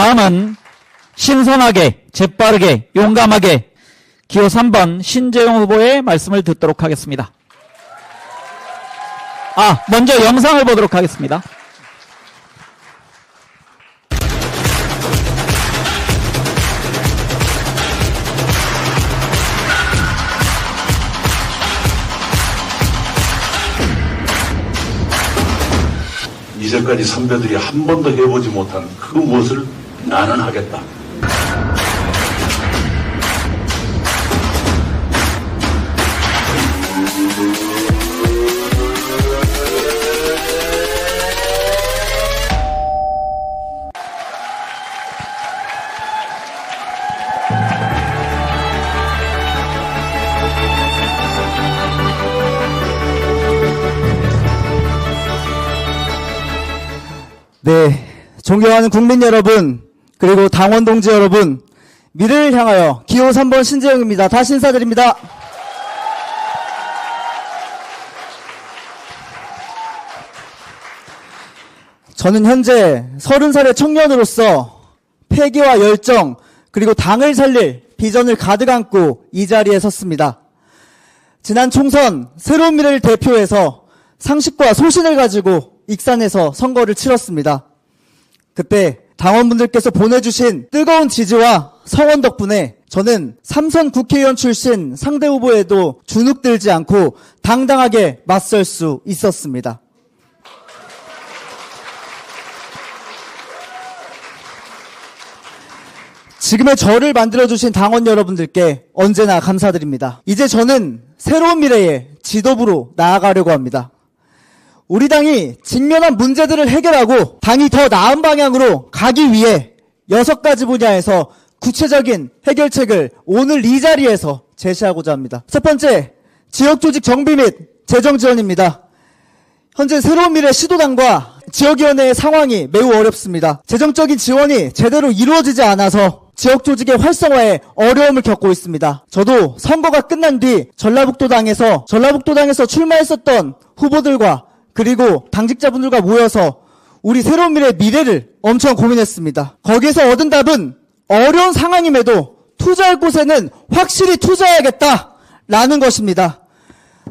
다음은 신선하게, 재빠르게, 용감하게 기호 3번 신재용 후보의 말씀을 듣도록 하겠습니다. 아, 먼저 영상을 보도록 하겠습니다. 이제까지 선배들이 한 번도 해보지 못한 그 무엇을 나는 하겠다. 네, 존경하는 국민 여러분, 그리고 당원 동지 여러분, 미래를 향하여 기호 3번 신재영입니다. 다시 인사드립니다. 저는 현재 30살의 청년으로서 패기와 열정, 그리고 당을 살릴 비전을 가득 안고 이 자리에 섰습니다. 지난 총선 새로운 미래를 대표해서 상식과 소신을 가지고 익산에서 선거를 치렀습니다. 그때 당원분들께서 보내주신 뜨거운 지지와 성원 덕분에 저는 삼선 국회의원 출신 상대 후보에도 주눅들지 않고 당당하게 맞설 수 있었습니다. 지금의 저를 만들어주신 당원 여러분들께 언제나 감사드립니다. 이제 저는 새로운 미래의 지도부로 나아가려고 합니다. 우리 당이 직면한 문제들을 해결하고 당이 더 나은 방향으로 가기 위해 여섯 가지 분야에서 구체적인 해결책을 오늘 이 자리에서 제시하고자 합니다. 첫 번째, 지역조직 정비 및 재정 지원입니다. 현재 새로운 미래 시도당과 지역위원회의 상황이 매우 어렵습니다. 재정적인 지원이 제대로 이루어지지 않아서 지역 조직의 활성화에 어려움을 겪고 있습니다. 저도 선거가 끝난 뒤 전라북도당에서 전라북도당에서 출마했었던 후보들과 그리고 당직자분들과 모여서 우리 새로운 미래의 미래를 엄청 고민했습니다. 거기에서 얻은 답은 어려운 상황임에도 투자할 곳에는 확실히 투자해야겠다라는 것입니다.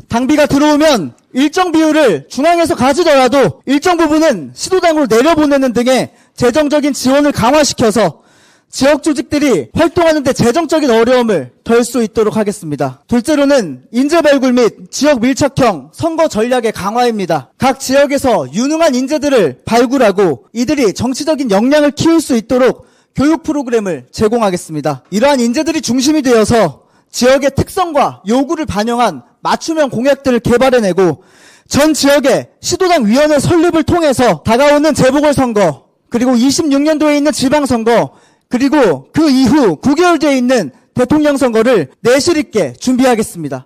당비가 들어오면 일정 비율을 중앙에서 가지더라도 일정 부분은 시도당으로 내려보내는 등의 재정적인 지원을 강화시켜서 지역 조직들이 활동하는데 재정적인 어려움을 덜 수 있도록 하겠습니다. 둘째로는 인재 발굴 및 지역 밀착형 선거 전략의 강화입니다. 각 지역에서 유능한 인재들을 발굴하고 이들이 정치적인 역량을 키울 수 있도록 교육 프로그램을 제공하겠습니다. 이러한 인재들이 중심이 되어서 지역의 특성과 요구를 반영한 맞춤형 공약들을 개발해내고 전 지역의 시도당 위원회 설립을 통해서 다가오는 재보궐선거 그리고 26년도에 있는 지방선거 그리고 그 이후 9개월 뒤에 있는 대통령 선거를 내실 있게 준비하겠습니다.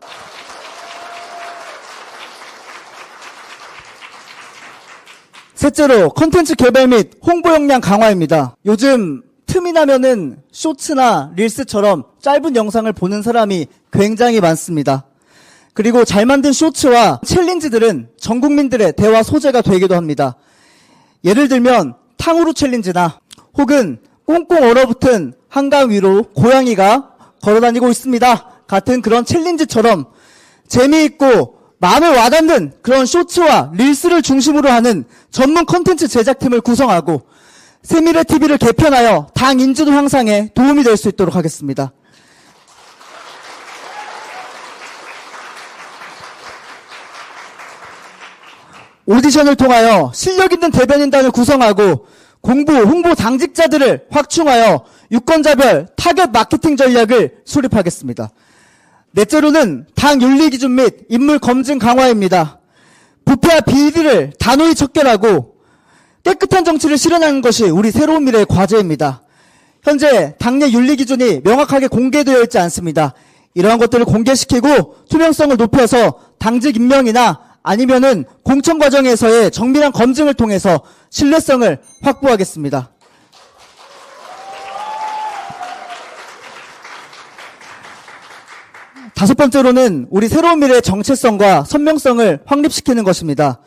셋째로 컨텐츠 개발 및 홍보 역량 강화입니다. 요즘 틈이 나면은 쇼츠나 릴스처럼 짧은 영상을 보는 사람이 굉장히 많습니다. 그리고 잘 만든 쇼츠와 챌린지들은 전 국민들의 대화 소재가 되기도 합니다. 예를 들면 탕후루 챌린지나 혹은 꽁꽁 얼어붙은 한강 위로 고양이가 걸어다니고 있습니다. 같은 그런 챌린지처럼 재미있고 마음에 와닿는 그런 쇼츠와 릴스를 중심으로 하는 전문 컨텐츠 제작팀을 구성하고 세미래 TV를 개편하여 당 인지도 향상에 도움이 될 수 있도록 하겠습니다. 오디션을 통하여 실력 있는 대변인단을 구성하고 공부, 홍보 당직자들을 확충하여 유권자별 타겟 마케팅 전략을 수립하겠습니다. 넷째로는 당 윤리 기준 및 인물 검증 강화입니다. 부패와 비리를 단호히 척결하고 깨끗한 정치를 실현하는 것이 우리 새로운 미래의 과제입니다. 현재 당내 윤리 기준이 명확하게 공개되어 있지 않습니다. 이러한 것들을 공개시키고 투명성을 높여서 당직 임명이나 아니면은 공천 과정에서의 정밀한 검증을 통해서 신뢰성을 확보하겠습니다. 다섯 번째로는 우리 새로운 미래의 정체성과 선명성을 확립시키는 것입니다.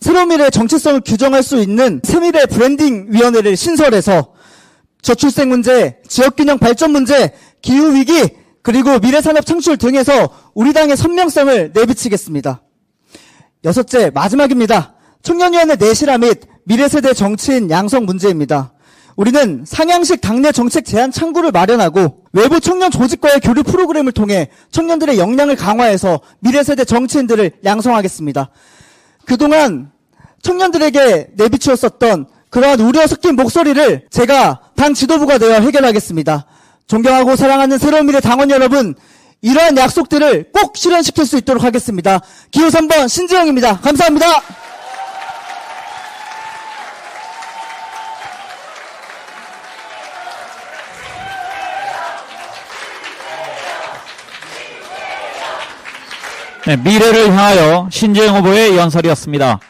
새로운 미래의 정체성을 규정할 수 있는 새미래 브랜딩 위원회를 신설해서 저출생 문제, 지역균형 발전 문제, 기후위기, 그리고 미래산업 창출 등에서 우리 당의 선명성을 내비치겠습니다. 여섯째, 마지막입니다. 청년위원회 내실화 및 미래세대 정치인 양성 문제입니다. 우리는 상향식 당내 정책 제안 창구를 마련하고 외부 청년 조직과의 교류 프로그램을 통해 청년들의 역량을 강화해서 미래세대 정치인들을 양성하겠습니다. 그동안 청년들에게 내비추었었던 그러한 우려 섞인 목소리를 제가 당 지도부가 되어 해결하겠습니다. 존경하고 사랑하는 새로운 미래 당원 여러분, 이러한 약속들을 꼭 실현시킬 수 있도록 하겠습니다. 기호 3번 신지영입니다. 감사합니다. 네, 미래를 향하여 신재영 후보의 연설이었습니다.